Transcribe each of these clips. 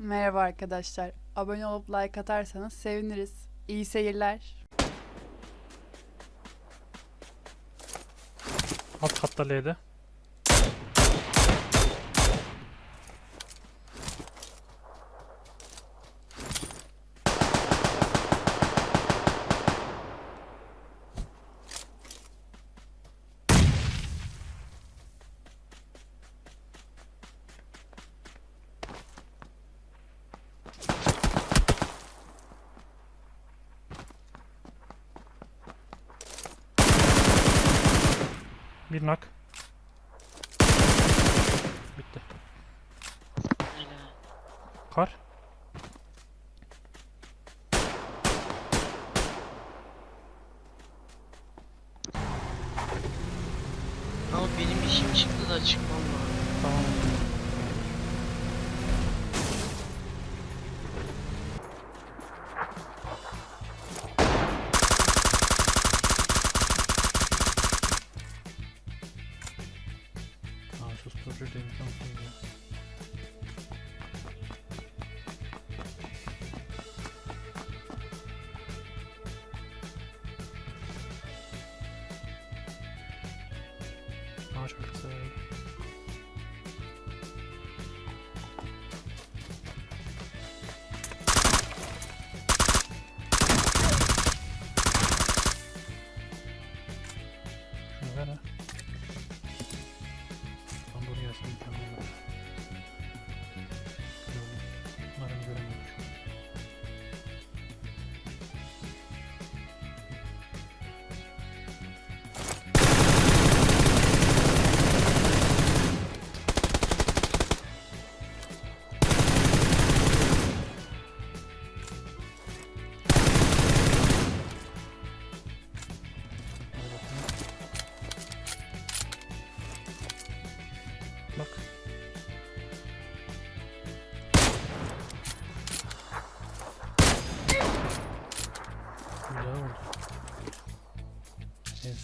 Merhaba arkadaşlar. Abone olup like atarsanız seviniriz. İyi seyirler. Alt katta L'de. Bir nak. Bitti. Kar. Ama benim işim çıktı da çıkmam lazım. Tamam. Aa çok güzel. Şunu ver ha. Tam buraya gelsin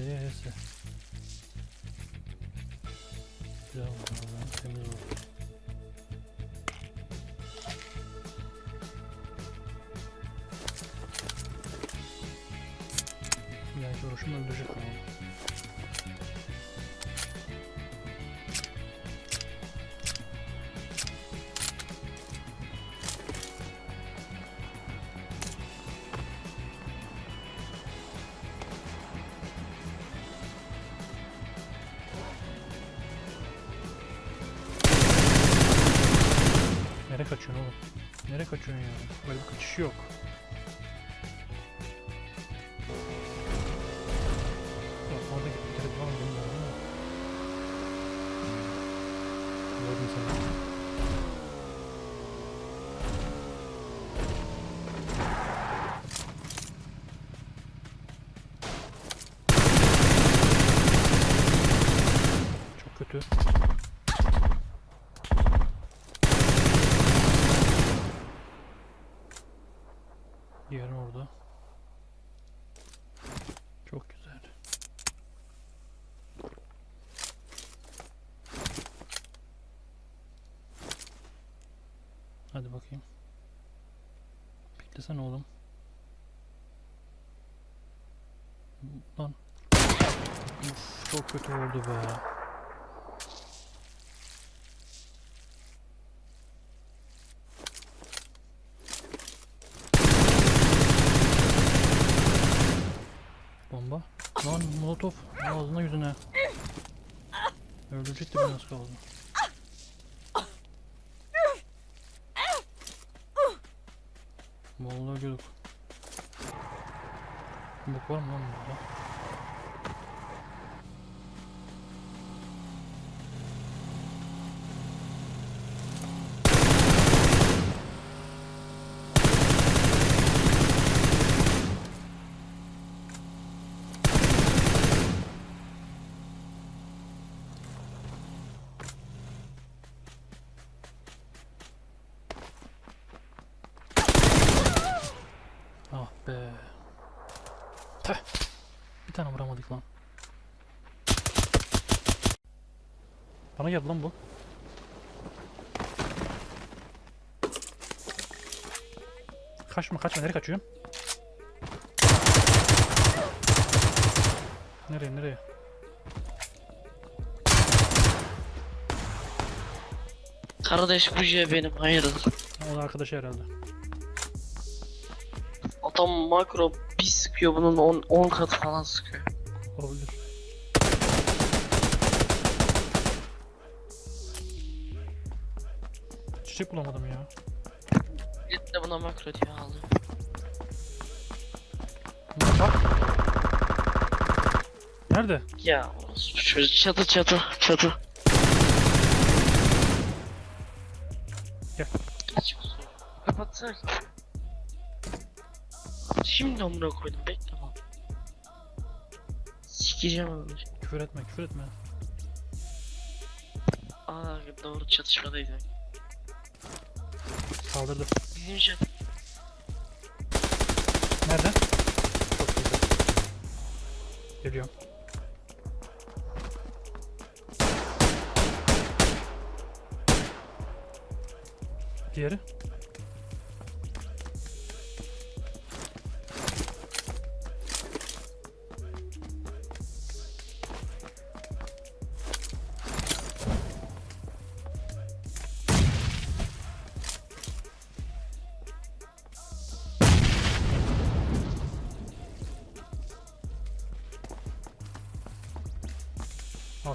Enseye ense. Güzel oldu. vallahi, Temiz oldu. Belki Böyle bir kaçış yok. Hadi bakayım. Beklesene oğlum. Lan. Uf, çok kötü oldu be. Bomba. Lan molotof ağzına yüzüne. Öldürecekti beni az kaldı. Vallahi ölüyorduk. Bok var mı lan burada? Ah be. Tüh. Bir tane vuramadık lan. Bana geldi lan bu. Kaçma kaçma nereye kaçıyorsun? Nereye nereye? Kardeş bu J benim hayırdır. O da arkadaşı herhalde. Adam makro bir sıkıyor bunun 10 10 katı falan sıkıyor. Olabilir. Çiçek bulamadım ya. Millet de buna makro diyor ağlıyor. Bak. Nerede? Ya çocuk çatı çatı çatı. Gel. Kapatsana. Şimdi amına koydum bekle lan. Sikeceğim onu. Küfür etme küfür etme. Aa doğru çatışmadaydı. Kaldırdı. Bizim çatı. Nerede? Çok güzel. Geliyorum. Diğeri?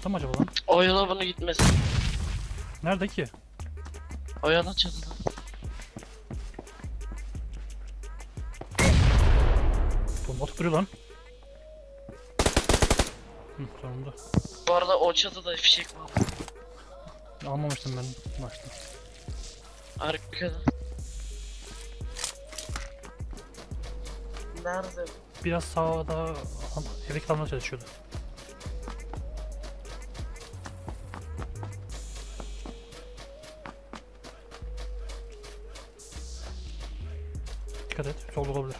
Altta mı acaba lan? Oyala bunu gitmesin. Nerede ki? Oyala çatıda. Bomba tutuyor lan. Hı, sonunda. Bu arada o çatıda fişek var. Almamıştım ben başta. Arkada. Nerede? Biraz sağda evde kalmaya çalışıyordu. Solda olabilir.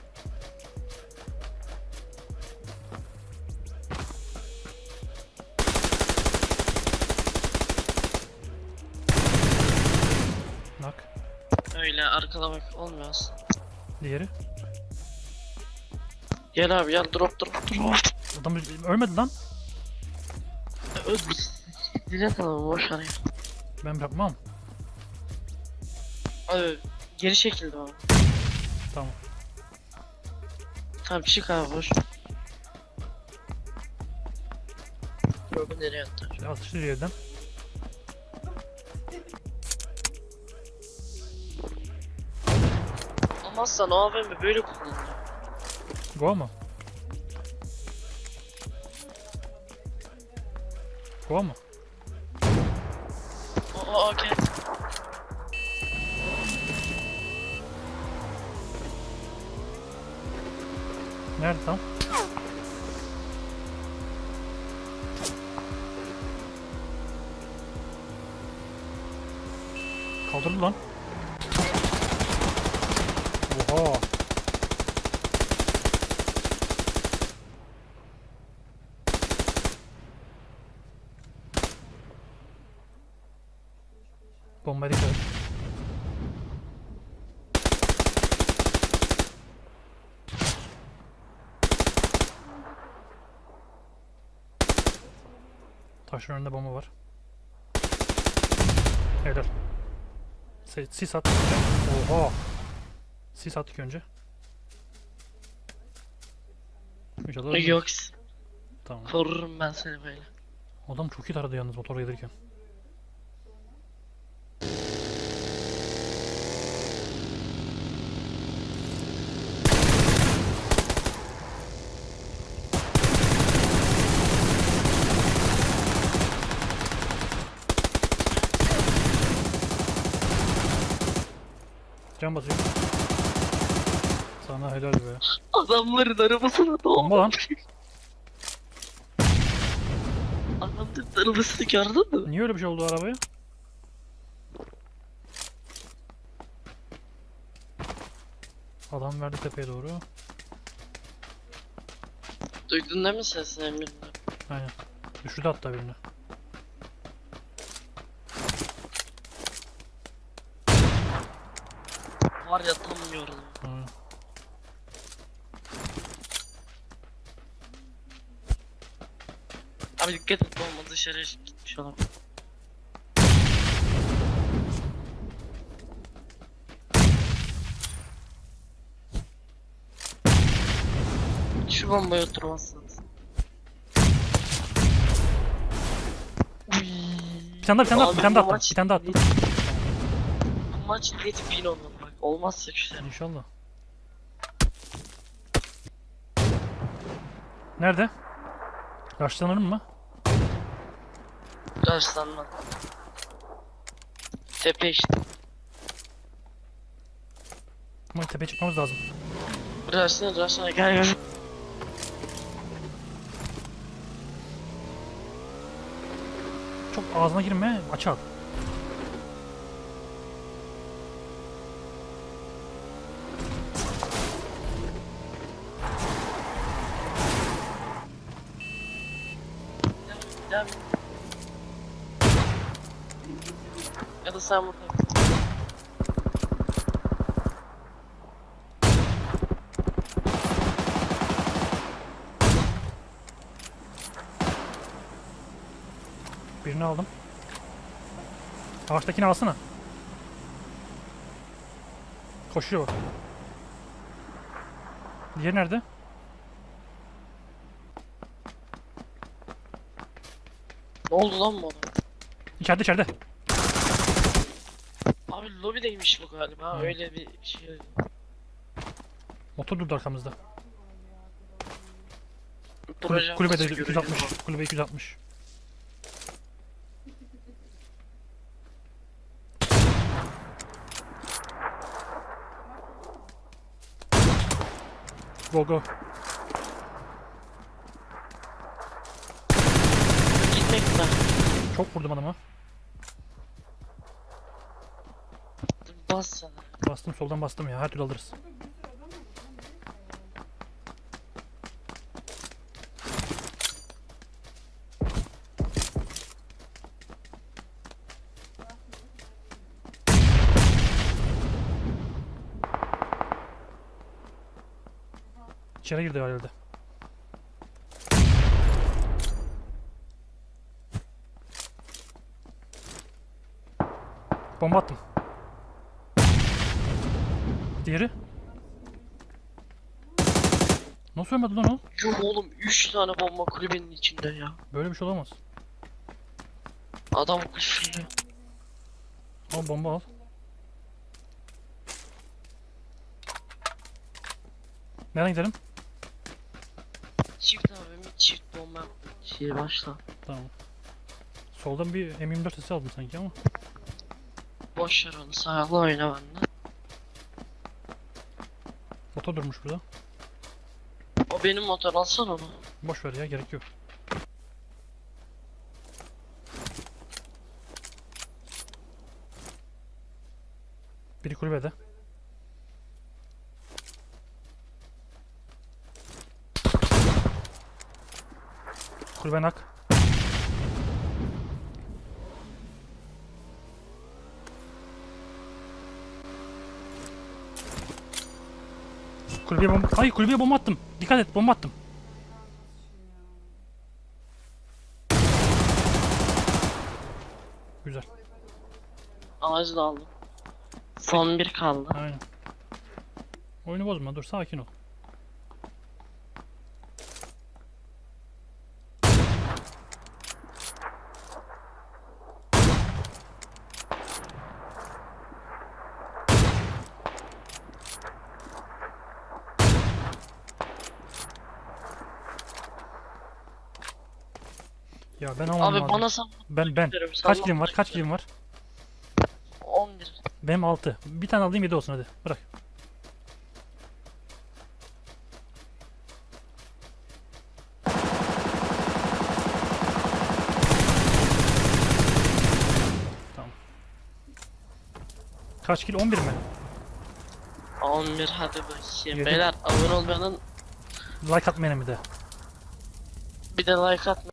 Nak. Öyle arkada bak olmuyor aslında. Diğeri. Gel abi gel drop drop drop. Adam ölmedi lan. Öl. Dilek alalım boş ya. Ben yapmam. Abi geri çekildi o. Tamam. Çık abi boş. Drop'u nereye attı? Şimdi atıştır yerden. Olmazsa ne AVM böyle kullanılıyor. Go mu? Go mu? O o o gel. Nerede tam? Kaldırdı lan. Oha. Bombaya dikkat et. Taşın önünde bomba var. Helal. Sis at. Oha. Sis attık önce. İnşallah. Yok Tamam. korurum ben seni böyle. Adam çok iyi taradı yalnız motora gelirken. Can basıyor. Sana helal be. Adamların arabasına da Bomba lan. Adamların arabasını gördün mü? Niye öyle bir şey oldu arabaya? Adam verdi tepeye doğru. Duydun değil mi sesini Emir'den? Aynen. Düşürdü hatta birini. Var ya tam yordum. Aynen. Abi dikkat et bomba dışarı gitmiş olabilir. Şu bombaya oturmazsınız. Bir tane daha bir tane daha bir tane daha bu attım. maç Bir tane daha attım. Bu maç net bin olur bak. Olmazsa güzel. İnşallah. Nerede? Başlanırım mı? Karşılanma. Tepe işte. Ama tepeye çıkmamız lazım. Burasına burasına gel gel. Çok ağzına girme. Aç al. Devam et. Ya da sen burada. Birini aldım. Ağaçtakini alsana. Koşuyor. Diğeri nerede? Ne oldu lan bu adam? İçeride içeride. Abi lobideymiş bu galiba. Hı. Öyle bir şey. Motor durdu arkamızda. Kul- kulübede nasıl 260. göreceğim Kulübe 260. Go go. Gitmek mi? Çok vurdum adama. Bas sana. Bastım soldan bastım ya. Her türlü alırız. İçeri girdi herhalde. Bomba attım. Diğeri? Nasıl ölmedi lan o? Yuh oğlum 3 tane bomba kulübenin içinde ya. Böyle bir şey olamaz. Adam kusuyor. Al bomba al. Nereden gidelim? Çift abi mi? Çift bomba. Şey başla. Tamam. Soldan bir M24 sesi aldım sanki ama. Boş ver onu sağla oyna bende. Motor durmuş burada. O benim motor alsana onu. Boş ver ya gerek yok. Biri kulübede. Kulübe nak. Kulübeye bomba... Ay kulübeye bomba attım. Dikkat et bomba attım. Güzel. Ağacı da aldım. Son bir kaldı. Aynen. Oyunu bozma dur sakin ol. Ya ben almam Abi lazım. bana sen Ben ben. Diyorum, Kaç kilim var? Kaç kilim var? 11. Benim 6. Bir tane alayım 7 olsun hadi. Bırak. Tamam. Kaç kilo? 11 mi? 11 hadi bakayım. Yedi. Beyler abone olmayanın Like atmayanı bir de. bir de like atmayı